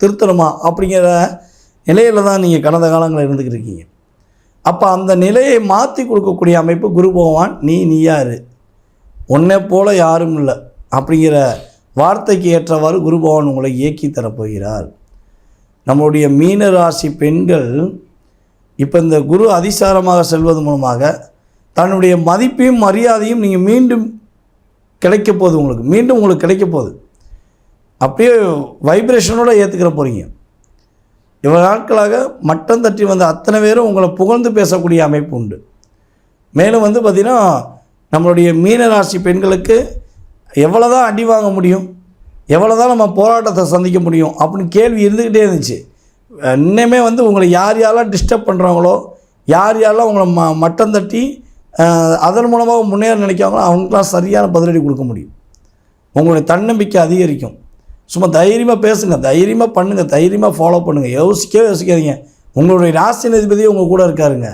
திருத்தணுமா அப்படிங்கிற நிலையில் தான் நீங்கள் கடந்த காலங்களில் இருந்துக்கிட்டு இருக்கீங்க. அப்போ அந்த நிலையை மாற்றி கொடுக்கக்கூடிய அமைப்பு குரு பகவான் நீ யார்? உன்னை போல யாரும் இல்லை அப்படிங்கிற வார்த்தைக்கு ஏற்றவாறு குரு பகவான் உங்களை இயக்கி தரப்போகிறார் நம்மளுடைய மீன ராசி பெண்கள் இப்போ இந்த குரு அதிசாரமாக செல்வது மூலமாக தன்னுடைய மதிப்பையும் மரியாதையும் நீங்கள் மீண்டும் கிடைக்க போகுது உங்களுக்கு மீண்டும் உங்களுக்கு கிடைக்க போகுது அப்படியே வைப்ரேஷனோட ஏற்றுக்கிற போகிறீங்க இவ்வளோ நாட்களாக மட்டம் தட்டி வந்த அத்தனை பேரும் உங்களை புகழ்ந்து பேசக்கூடிய அமைப்பு உண்டு. மேலும் வந்து பார்த்திங்கன்னா நம்மளுடைய மீனராசி பெண்களுக்கு எவ்வளோ தான் அடி வாங்க முடியும் எவ்வளோ தான் நம்ம போராட்டத்தை சந்திக்க முடியும் அப்படின்னு கேள்வி இருந்துக்கிட்டே இருந்துச்சு. இன்னுமே வந்து உங்களை யார் யாரெல்லாம் டிஸ்டர்ப் பண்ணுறாங்களோ யார் யாரெல்லாம் உங்களை ம மட்டம் தட்டி அதன் மூலமாக முன்னேற நினைக்காங்களோ அவங்களுக்குலாம் சரியான பதிலடி கொடுக்க முடியும். உங்களுடைய தன்னம்பிக்கை அதிகரிக்கும். சும்மா தைரியமாக பேசுங்க தைரியமாக பண்ணுங்கள் தைரியமாக ஃபாலோ பண்ணுங்கள் யோசிக்கவே யோசிக்காதீங்க. உங்களுடைய ராசி அதிபதி உங்கள் கூட இருக்காருங்க.